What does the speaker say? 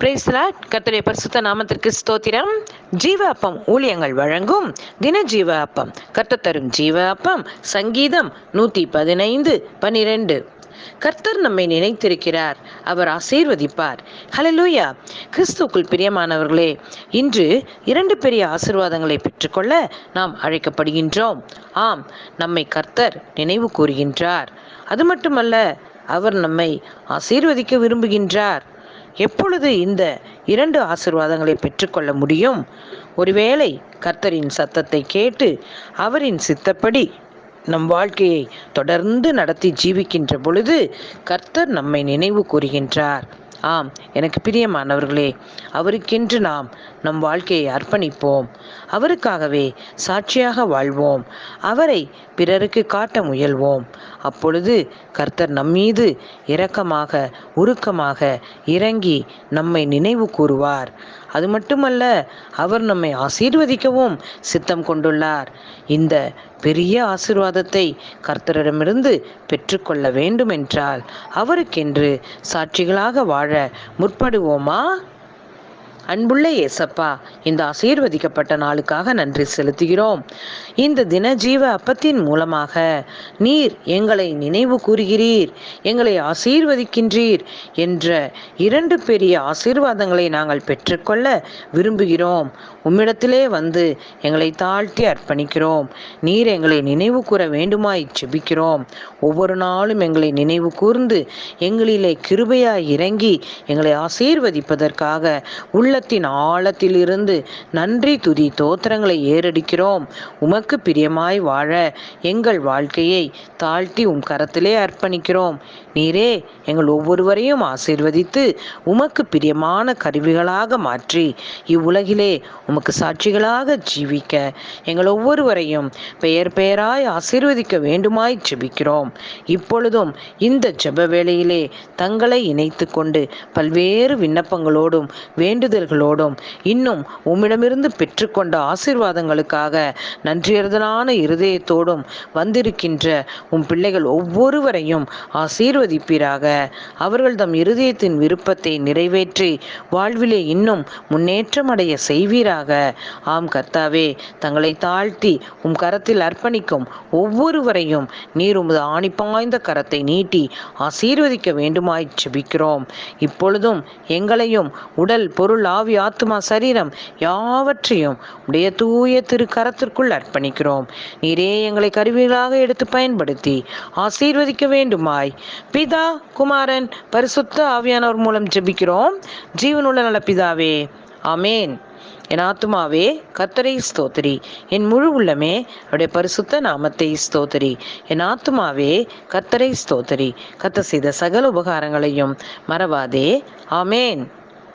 பிரேஸ்லா கர்த்தருடைய பரிசுத்த நாமத்திற்கு ஸ்தோத்திரம். ஜீவ அப்பம் ஊழியங்கள் வழங்கும் தின ஜீவ அப்பம் கர்த்தர் தரும் ஜீவ அப்பம் சங்கீதம் நூற்றி பதினைந்து பனிரெண்டு. கர்த்தர் நம்மை நினைத்திருக்கிறார். அவர் ஆசீர்வதிப்பார். ஹலலூயா கிறிஸ்துக்குள் பிரியமானவர்களே இன்று இரண்டு பெரிய ஆசீர்வாதங்களை பெற்றுக்கொள்ள நாம் அழைக்கப்படுகின்றோம். ஆம் நம்மை கர்த்தர் நினைவு கூறுகின்றார். அது மட்டுமல்ல அவர் நம்மை ஆசீர்வதிக்க விரும்புகின்றார். எப்பொழுது இந்த இரண்டு ஆசிர்வாதங்களை பெற்றுக்கொள்ள முடியும்? ஒருவேளை கர்த்தரின் சத்தத்தை கேட்டு அவரின் சித்தப்படி நம் வாழ்க்கையை தொடர்ந்து நடத்தி ஜீவிக்கின்ற பொழுது கர்த்தர் நம்மை நினைவு கூறுகின்றார். ஆம் எனக்கு பிரியமானவர்களே அவருக்கென்று நாம் நம் வாழ்க்கையை அர்ப்பணிப்போம். அவருக்காகவே சாட்சியாக வாழ்வோம். அவரை பிறருக்கு காட்ட முயல்வோம். அப்பொழுது கர்த்தர் நம்மீது இரக்கமாக உருக்கமாக இறங்கி நம்மை நினைவு கூறுவார். அது மட்டுமல்ல அவர் நம்மை ஆசீர்வதிக்கவும் சித்தம் கொண்டுள்ளார். இந்த பெரிய ஆசிர்வாதத்தை கர்த்தரிடமிருந்து பெற்றுக்கொள்ள வேண்டுமென்றால் அவருக்கென்று சாட்சிகளாக வாழ முற்படுவோமா? அன்புள்ள ஏசப்பா இந்த ஆசீர்வதிக்கப்பட்ட நாளுக்காக நன்றி செலுத்துகிறோம். இந்த தின ஜீவ அப்பத்தின் மூலமாக நீர் எங்களை நினைவு கூறுகிறீர் எங்களை ஆசீர்வதிக்கின்றீர் என்ற இரண்டு பெரிய ஆசீர்வாதங்களை நாங்கள் பெற்றுக்கொள்ள விரும்புகிறோம். உம்மிடத்திலே வந்து எங்களை தாழ்த்தி அர்ப்பணிக்கிறோம். நீர் எங்களை நினைவு கூற வேண்டுமாய் செபிக்கிறோம் ஒவ்வொரு நாளும் எங்களை நினைவு கூர்ந்து எங்களிலே கிருபையாய் இறங்கி எங்களை ஆசீர்வதிப்பதற்காக உள்ள உள்ளத்தின் ஆழத்திலிருந்து நன்றி துதி தோத்திரங்களை ஏறடிக்கிறோம். உமக்கு பிரியமாய் வாழ எங்கள் வாழ்க்கையை தாழ்த்தி உம் கரத்திலே அர்ப்பணிக்கிறோம். நீரே எங்கள் ஒவ்வொருவரையும் ஆசீர்வதித்து உமக்கு பிரியமான கருவிகளாக மாற்றி இவ்வுலகிலே உமக்கு சாட்சிகளாக ஜீவிக்க எங்கள் ஒவ்வொருவரையும் பெயர் பெயராய் ஆசீர்வதிக்க வேண்டுமாய் ஜெபிக்கிறோம். இப்பொழுதும் இந்த ஜெப வேளையிலே தங்களை இணைத்து கொண்டு பல்வேறு விண்ணப்பங்களோடும் வேண்டுதல் வேண்டுதல்களோடும் இன்னும் உம்மிடமிருந்து பெற்றுக்கொண்ட ஆசீர்வாதங்களுக்காக நன்றியறுதலான இருதயத்தோடும் வந்திருக்கின்ற உம் பிள்ளைகள் ஒவ்வொருவரையும் ஆசீர்வதிப்பீராக. அவர்கள் தம் இருதயத்தின் விருப்பத்தை நிறைவேற்றி வாழ்விலே இன்னும் முன்னேற்றமடைய செய்வீராக. ஆம் கர்த்தாவே தங்களை தாழ்த்தி உம் கரத்தில் அர்ப்பணிக்கும் ஒவ்வொருவரையும் நீர் உமது ஆணிப்பாய்ந்த கரத்தை நீட்டி ஆசீர்வதிக்க வேண்டுமாய் செபிக்கிறோம் இப்பொழுதும் எங்களையும் உடல் பொருள் ஆவி ஆத்மா சரீரம் யாவற்றையும் உடைய தூய திரு கரத்திற்குள் அர்ப்பணிக்கிறோம். நீரே எங்களை கருவிகளாக எடுத்து பயன்படுத்தி ஆசீர்வதிக்க வேண்டுமாய். பிதா குமாரன் பரிசுத்த ஆவியானவர் மூலம் ஜெபிக்கிறோம். ஜீவனுள்ள நல பிதாவே ஆமேன். என் ஆத்துமாவே கத்தரை ஸ்தோத்திரி. என் முழு உள்ளமே அவருடைய பரிசுத்த நாமத்தை ஸ்தோத்திரி. என் ஆத்துமாவே கத்தரை ஸ்தோத்திரி. கத்த செய்த சகல உபகாரங்களையும் மறவாதே. ஆமேன்.